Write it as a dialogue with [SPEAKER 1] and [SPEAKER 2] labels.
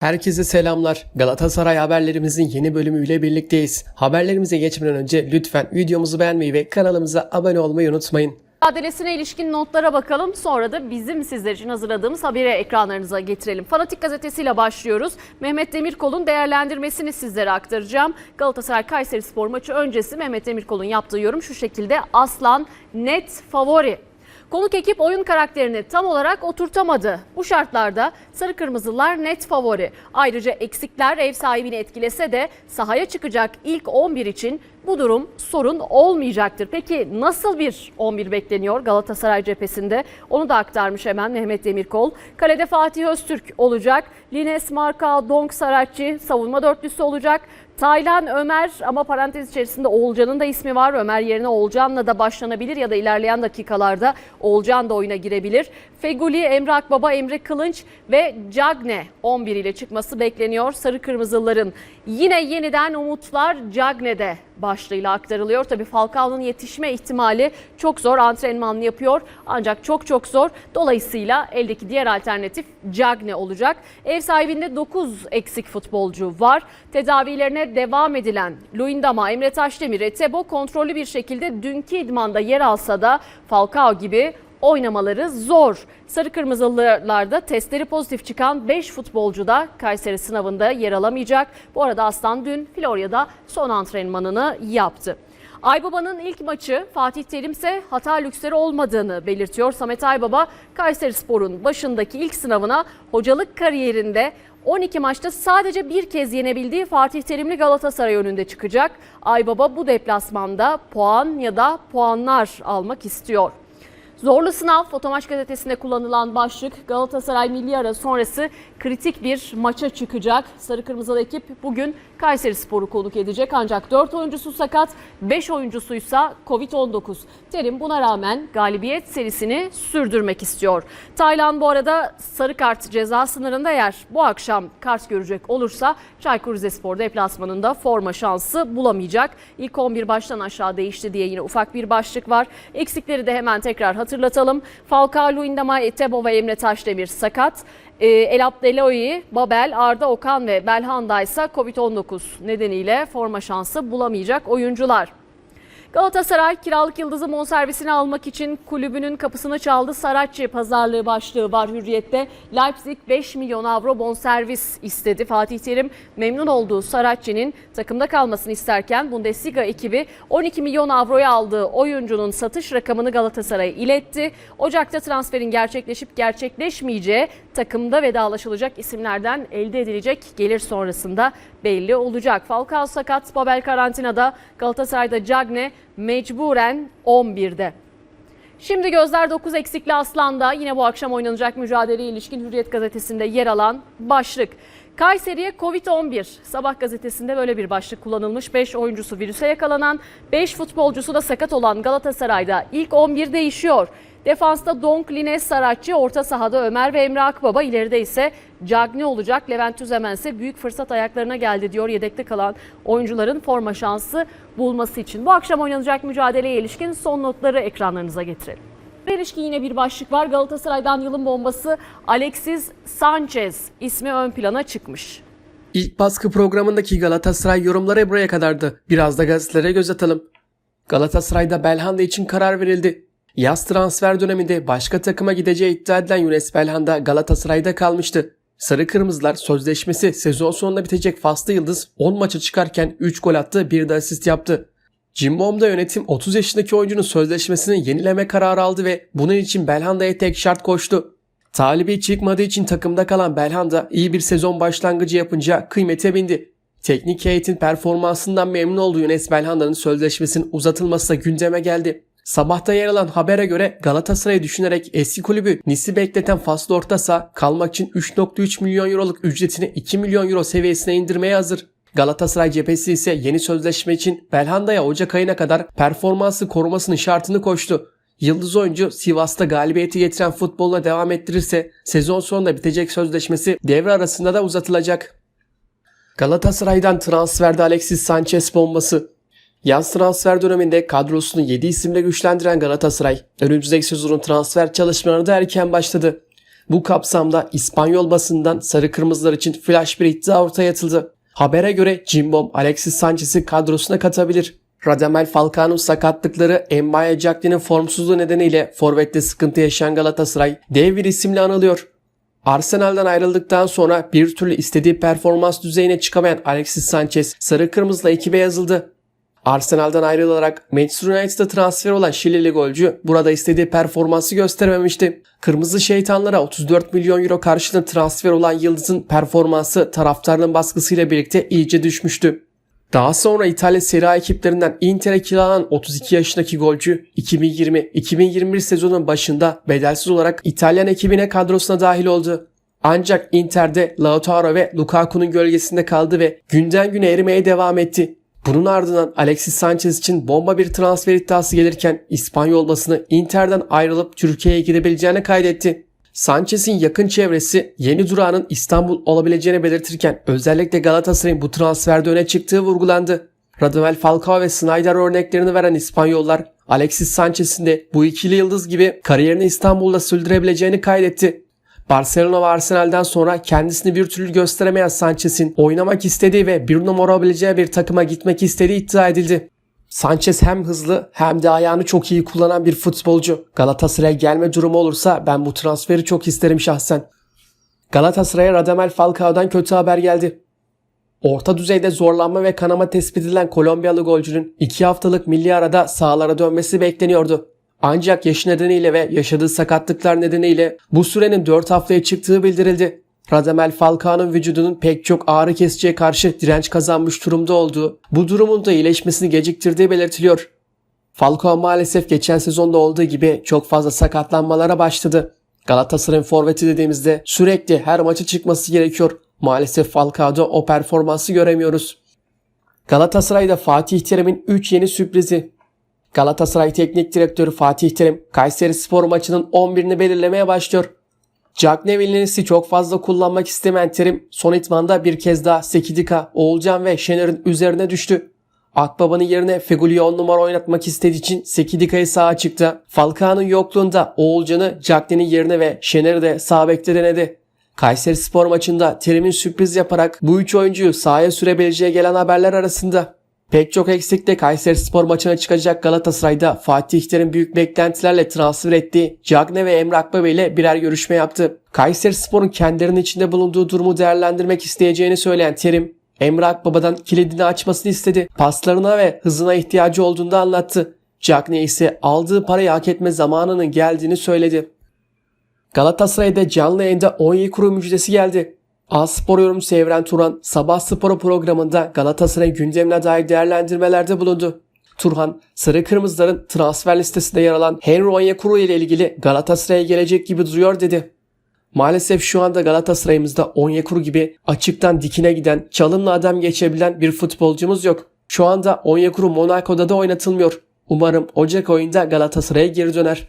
[SPEAKER 1] Herkese selamlar. Galatasaray haberlerimizin yeni bölümüyle birlikteyiz. Haberlerimize geçmeden önce lütfen videomuzu beğenmeyi ve kanalımıza abone olmayı unutmayın.
[SPEAKER 2] Mücadelesine ilişkin notlara bakalım. Sonra da bizim sizler için hazırladığımız haberi ekranlarınıza getirelim. Fanatik gazetesiyle başlıyoruz. Mehmet Demirkol'un değerlendirmesini sizlere aktaracağım. Galatasaray Kayseri Spor maçı öncesi Mehmet Demirkol'un yaptığı yorum şu şekilde. Aslan net favori. Konuk ekip oyun karakterini tam olarak oturtamadı. Bu şartlarda sarı kırmızılar net favori. Ayrıca eksikler ev sahibini etkilese de sahaya çıkacak ilk 11 için bu durum sorun olmayacaktır. Peki nasıl bir 11 bekleniyor Galatasaray cephesinde? Onu da aktarmış hemen Mehmet Demirkol. Kalede Fatih Öztürk olacak. Lines Marka, Donk Saratçı savunma dörtlüsü olacak. Taylan Ömer ama parantez içerisinde Oğulcan'ın da ismi var. Ömer yerine Oğulcan'la da başlanabilir ya da ilerleyen dakikalarda Oğulcan da oyuna girebilir. Feguli, Emre Akbaba, Emre Kılınç ve Cagne 11 ile çıkması bekleniyor Sarı Kırmızıların. Yine yeniden umutlar Cagne'de başlığıyla aktarılıyor. Tabii Falcao'nun yetişme ihtimali çok zor. Antrenmanlı yapıyor ancak çok çok zor. Dolayısıyla eldeki diğer alternatif Cagne olacak. Ev sahibinde 9 eksik futbolcu var. Tedavilerine devam edilen Luindama, Emre Taşdemir, Etebo kontrollü bir şekilde dünkü idmanda yer alsa da Falcao gibi oynamaları zor. Sarı Kırmızılılarda testleri pozitif çıkan 5 futbolcu da Kayseri sınavında yer alamayacak. Bu arada Aslan dün Florya'da son antrenmanını yaptı. Aybaba'nın ilk maçı Fatih Terim ise hata lüksleri olmadığını belirtiyor. Samet Aybaba Kayseri Spor'un başındaki ilk sınavına hocalık kariyerinde 12 maçta sadece bir kez yenebildiği Fatih Terimli Galatasaray önünde çıkacak. Aybaba bu deplasmanda puan ya da puanlar almak istiyor. Zorlu sınav Fotomaç gazetesinde kullanılan başlık. Galatasaray milli ara sonrası kritik bir maça çıkacak. Sarı Kırmızılı ekip bugün Kayseri Spor'u konuk edecek ancak 4 oyuncusu sakat, 5 oyuncusuysa Covid-19. Terim buna rağmen galibiyet serisini sürdürmek istiyor. Taylan bu arada sarı kart ceza sınırında yer. Bu akşam kart görecek olursa Çaykur Rizespor deplasmanında forma şansı bulamayacak. İlk 11 baştan aşağı değişti diye yine ufak bir başlık var. Eksikleri de hemen tekrar hatırlatalım. Falcao, Luindama, Etebo ve Emre Taşdemir sakat. E, El Abdeloyi, Babel, Arda Okan ve Belhanda ise Covid-19 nedeniyle forma şansı bulamayacak oyuncular. Galatasaray kiralık yıldızı bonservisini almak için kulübünün kapısını çaldı. Saratçı pazarlığı başlığı var Hürriyet'te. Leipzig 5 milyon avro bonservis istedi. Fatih Terim memnun olduğu Saratçı'nın takımda kalmasını isterken Bundesliga ekibi 12 milyon avroya aldığı oyuncunun satış rakamını Galatasaray'a iletti. Ocak'ta transferin gerçekleşip gerçekleşmeyeceği takımda vedalaşılacak isimlerden elde edilecek gelir sonrasında belli olacak. Falcao sakat, Babel karantinada, Galatasaray'da Cagne mecburen 11'de. Şimdi gözler 9 eksikli Aslan'da yine bu akşam oynanacak mücadeleye ilişkin Hürriyet gazetesinde yer alan başlık. Kayseri'ye Covid-11. Sabah gazetesinde böyle bir başlık kullanılmış. 5 oyuncusu virüse yakalanan, 5 futbolcusu da sakat olan Galatasaray'da ilk 11 değişiyor. Defansta Donk, Lines, Saratçı, orta sahada Ömer ve Emre Akbaba, ileride ise Cagne olacak. Levent Tüzemen ise büyük fırsat ayaklarına geldi diyor yedekte kalan oyuncuların forma şansı bulması için. Bu akşam oynanacak mücadeleye ilişkin son notları ekranlarınıza getirelim. İlişkin yine bir başlık var. Galatasaray'dan yılın bombası Alexis Sanchez ismi ön plana çıkmış.
[SPEAKER 1] İlk baskı programındaki Galatasaray yorumları buraya kadardı. Biraz da gazetelere göz atalım. Galatasaray'da Belhanda için karar verildi. Yaz transfer döneminde başka takıma gideceği iddia edilen Yunus Belhanda Galatasaray'da kalmıştı. Sarı Kırmızılar sözleşmesi sezon sonunda bitecek Faslı Yıldız 10 maça çıkarken 3 gol attı bir de asist yaptı. Cimbom'da yönetim 30 yaşındaki oyuncunun sözleşmesini yenileme kararı aldı ve bunun için Belhanda'ya tek şart koştu. Talibi çıkmadığı için takımda kalan Belhanda iyi bir sezon başlangıcı yapınca kıymete bindi. Teknik heyetin performansından memnun olduğu Yunus Belhanda'nın sözleşmesinin uzatılması da gündeme geldi. Sabahta yer alan habere göre Galatasaray'ı düşünerek eski kulübü Nis'i bekleten Faslı orta saha kalmak için 3.3 milyon euroluk ücretini 2 milyon euro seviyesine indirmeye hazır. Galatasaray cephesi ise yeni sözleşme için Belhanda'ya Ocak ayına kadar performansı korumasının şartını koştu. Yıldız oyuncu Sivas'ta galibiyeti getiren futboluna devam ettirirse sezon sonunda bitecek sözleşmesi devre arasında da uzatılacak. Galatasaray'dan transferde Alexis Sanchez bombası. Yaz transfer döneminde kadrosunu 7 isimle güçlendiren Galatasaray, önümüzdeki sezonun transfer çalışmalarına da erken başladı. Bu kapsamda İspanyol basından sarı kırmızılar için flash bir iddia ortaya atıldı. Habere göre Cimbom Alexis Sanchez'i kadrosuna katabilir. Radamel Falcao'nun sakatlıkları Emmaye Jacqueline formsuzluğu nedeniyle forvette sıkıntı yaşayan Galatasaray dev bir isimle anılıyor. Arsenal'dan ayrıldıktan sonra bir türlü istediği performans düzeyine çıkamayan Alexis Sanchez sarı kırmızıla ekibe yazıldı. Arsenal'dan ayrılarak Manchester United'a transfer olan Şilili golcü burada istediği performansı gösterememişti. Kırmızı şeytanlara 34 milyon euro karşılığında transfer olan Yıldız'ın performansı taraftarın baskısıyla birlikte iyice düşmüştü. Daha sonra İtalya Serie A ekiplerinden Inter'e kiralanan 32 yaşındaki golcü 2020-2021 sezonun başında bedelsiz olarak İtalyan ekibine kadrosuna dahil oldu. Ancak Inter'de Lautaro ve Lukaku'nun gölgesinde kaldı ve günden güne erimeye devam etti. Bunun ardından Alexis Sanchez için bomba bir transfer iddiası gelirken İspanyol basını Inter'den ayrılıp Türkiye'ye gidebileceğini kaydetti. Sanchez'in yakın çevresi yeni durağının İstanbul olabileceğini belirtirken özellikle Galatasaray'ın bu transferde öne çıktığı vurgulandı. Radamel Falcao ve Snyder örneklerini veren İspanyollar Alexis Sanchez'in de bu ikili yıldız gibi kariyerini İstanbul'da sürdürebileceğini kaydetti. Barcelona ve Arsenal'den sonra kendisini bir türlü gösteremeyen Sanchez'in oynamak istediği ve bir numara olabileceği bir takıma gitmek istediği iddia edildi. Sanchez hem hızlı hem de ayağını çok iyi kullanan bir futbolcu. Galatasaray'a gelme durumu olursa ben bu transferi çok isterim şahsen. Galatasaray'a Radamel Falcao'dan kötü haber geldi. Orta düzeyde zorlanma ve kanama tespit edilen Kolombiyalı golcünün 2 haftalık milli arada sahalara dönmesi bekleniyordu. Ancak yaşı nedeniyle ve yaşadığı sakatlıklar nedeniyle bu sürenin 4 haftaya çıktığı bildirildi. Radamel Falcao'nun vücudunun pek çok ağrı kesiciye karşı direnç kazanmış durumda olduğu, bu durumun da iyileşmesini geciktirdiği belirtiliyor. Falcao maalesef geçen sezonda olduğu gibi çok fazla sakatlanmalara başladı. Galatasaray'ın forveti dediğimizde sürekli her maçı çıkması gerekiyor. Maalesef Falcao'da o performansı göremiyoruz. Galatasaray'da Fatih Terim'in 3 yeni sürprizi. Galatasaray Teknik Direktörü Fatih Terim, Kayseri Spor maçının 11'ini belirlemeye başlıyor. Jack Neville'nin çok fazla kullanmak istemeyen Terim son itmanda bir kez daha Sekidika, Oğulcan ve Şener'in üzerine düştü. Akbaba'nın yerine Fegüli'yi 10 numara oynatmak istediği için Sekidika'yı sağa çıktı. Falcao'nun yokluğunda Oğulcan'ı Jacklin'in yerine ve Şener'i de sağ bekte denedi. Kayseri Spor maçında Terim'in sürpriz yaparak bu üç oyuncuyu sahaya sürebileceği gelen haberler arasında. Pek çok eksikle Kayseri Spor maçına çıkacak Galatasaray'da Fatih Terim büyük beklentilerle transfer ettiği Cagne ve Emre Akbaba ile birer görüşme yaptı. Kayseri Spor'un kendilerinin içinde bulunduğu durumu değerlendirmek isteyeceğini söyleyen Terim, Emre Akbaba'dan kilidini açmasını istedi. Paslarına ve hızına ihtiyacı olduğunu anlattı. Cagne ise aldığı parayı hak etme zamanının geldiğini söyledi. Galatasaray'da canlı yayında Onyekuru müjdesi geldi. A Spor yorumcusu Evren Turan Sabah Sporu programında Galatasaray gündemine dair değerlendirmelerde bulundu. Turhan, Sarı Kırmızıların transfer listesinde yer alan Henry Onyekuru ile ilgili Galatasaray'a gelecek gibi duruyor dedi. Maalesef şu anda Galatasaray'ımızda Onyekuru gibi açıktan dikine giden, çalımla adam geçebilen bir futbolcumuz yok. Şu anda Onyekuru Monaco'da da oynatılmıyor. Umarım Ocak ayında Galatasaray'a geri döner.